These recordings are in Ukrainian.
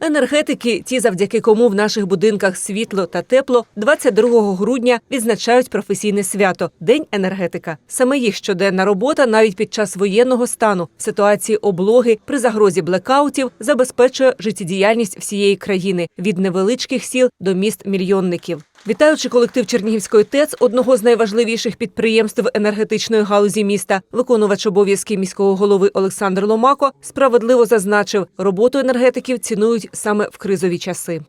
Енергетики, ті, завдяки кому в наших будинках світло та тепло, 22 грудня відзначають професійне свято День енергетика. Саме їх щоденна робота навіть під час воєнного стану в ситуації облоги при загрозі блекаутів забезпечує життєдіяльність всієї країни від невеличких сіл до міст мільйонників. Вітаючи колектив Чернігівської ТЕЦ, одного з найважливіших підприємств енергетичної галузі міста, виконувач обов'язків міського голови Олександр Ломако справедливо зазначив, роботу енергетиків цінують саме в кризові часи.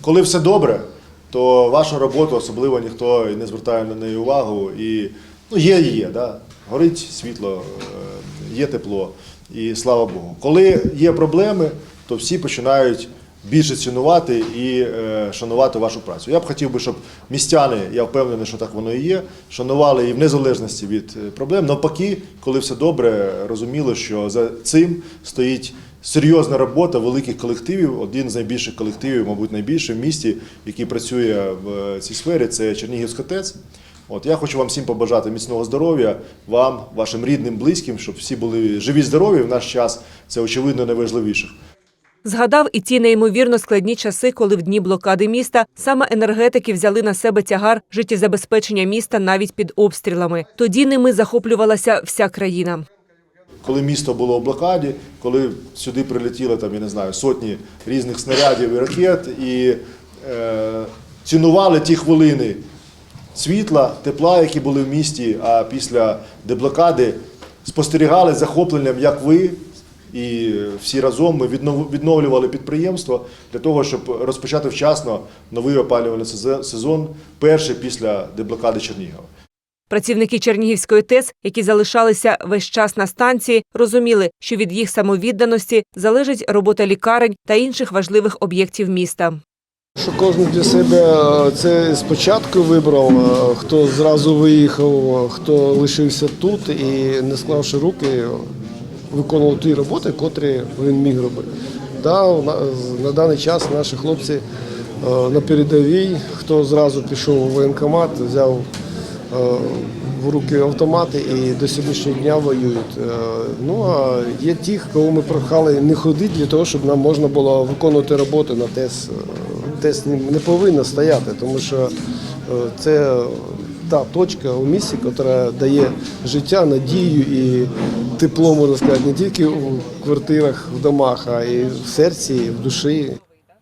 Коли все добре, то ваша робота особливо ніхто не звертає на неї увагу. І ну, є є, да? горить світло, е, є тепло, і слава Богу. Коли є проблеми, то всі починають більше цінувати і е, шанувати вашу працю. Я б хотів би, щоб містяни, я впевнений, що так воно і є, шанували і в незалежності від е, проблем. Навпаки, коли все добре, розуміли, що за цим стоїть серйозна робота великих колективів. Один з найбільших колективів, мабуть, найбільший в місті, який працює в цій сфері, це Чернігівська ТЕЦ. От я хочу вам всім побажати міцного здоров'я, вам, вашим рідним, близьким, щоб всі були живі, здорові в наш час. Це очевидно найважливіше. Згадав і ті неймовірно складні часи, коли в дні блокади міста саме енергетики взяли на себе тягар життєзабезпечення міста навіть під обстрілами. Тоді ними захоплювалася вся країна. Коли місто було в блокаді, коли сюди прилетіло там, я не знаю, сотні різних снарядів і ракет, і е, цінували ті хвилини світла, тепла, які були в місті, а після деблокади спостерігали захопленням, як ви. І всі разом ми віднов- відновлювали підприємство для того, щоб розпочати вчасно новий опалювальний сезон- сезон, перший після деблокади Чернігова. Працівники Чернігівської ТЕЦ, які залишалися весь час на станції, розуміли, що від їх самовідданості залежить робота лікарень та інших важливих об'єктів міста. Що кожен для себе е, це спочатку вибрав, е, хто зразу виїхав, хто лишився тут і, не склавши руки, виконував ті роботи, котрі він міг робити. Да, на, даний час наші хлопці е, на передовій, хто зразу пішов у воєнкомат, взяв е, в руки автомати і до сьогоднішнього дня воюють. Е, Ну а є ті, кого ми прохали не ходити для того, щоб нам можна було виконувати роботи на ТЕС. ТЕС не повинна стояти, тому що це та точка у місті, яка дає життя, надію і тепло, можна сказати, не тільки у квартирах, в домах, а і в серці, і в душі.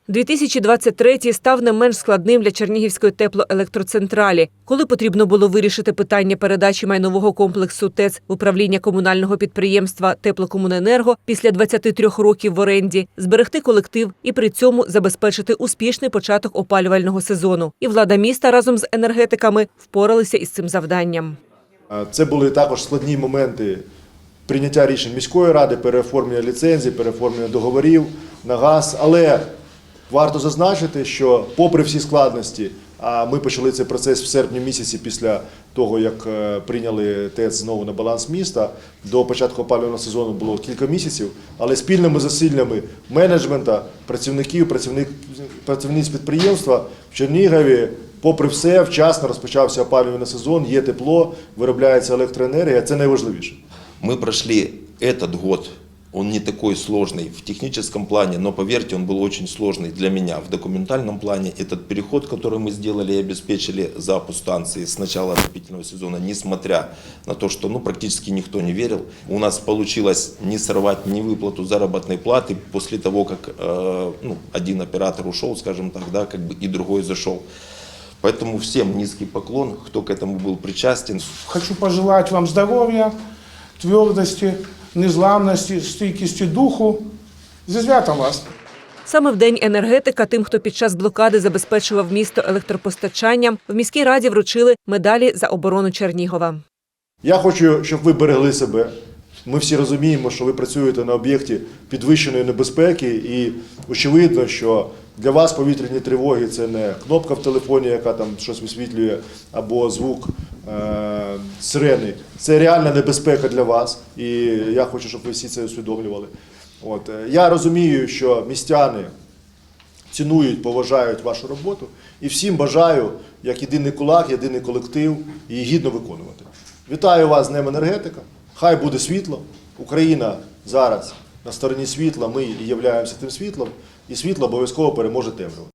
2023 став не менш складним для Чернігівської теплоелектроцентралі, коли потрібно було вирішити питання передачі майнового комплексу ТЕЦ в управління комунального підприємства Теплокомуненерго після 23 років в оренді, зберегти колектив і при цьому забезпечити успішний початок опалювального сезону. І влада міста разом з енергетиками впоралися із цим завданням. Це були також складні моменти прийняття рішень міської ради, переоформлення ліцензій, переоформлення договорів на газ. Але варто зазначити, що попри всі складності, а ми почали цей процес в серпні місяці після того, як е, прийняли ТЕЦ знову на баланс міста. До початку опалювального сезону було кілька місяців, але спільними зусиллями менеджмента, працівників, працівник, працівниць підприємства в Чернігові Попри все, вчасно розпочався опалювальний сезон, є тепло, виробляється електроенергія. Це найважливіше. Мы прошли этот год, он не такой сложный в техническом плане, но поверьте, он был очень сложный для меня. В документальном плане этот переход, который мы сделали и обеспечили запуск станции с начала отопительного сезона, несмотря на то, что ну, практически никто не верил, у нас получилось не сорвать ни выплату заработной платы после того, как э, ну, один оператор ушел, скажем так, да, как бы и другой зашел. Поэтому всем низкий поклон, кто к этому был причастен. Хочу пожелать вам здоров'я, твердості, незламності, стійкості духу. Зі святом вас! Саме в день енергетика тим, хто під час блокади забезпечував місто електропостачанням, в міській раді вручили медалі за оборону Чернігова. Я хочу, щоб ви берегли себе. Ми всі розуміємо, що ви працюєте на об'єкті підвищеної небезпеки, і очевидно, що для вас повітряні тривоги це не кнопка в телефоні, яка там щось висвітлює, або звук сирени. Це реальна небезпека для вас. І я хочу, щоб ви всі це усвідомлювали. От е, я розумію, що містяни цінують, поважають вашу роботу. І всім бажаю, як єдиний кулак, єдиний колектив, її гідно виконувати. Вітаю вас з Днем енергетика. Хай буде світло. Україна зараз на стороні світла, ми і являємося тим світлом, і світло обов'язково переможе темряву.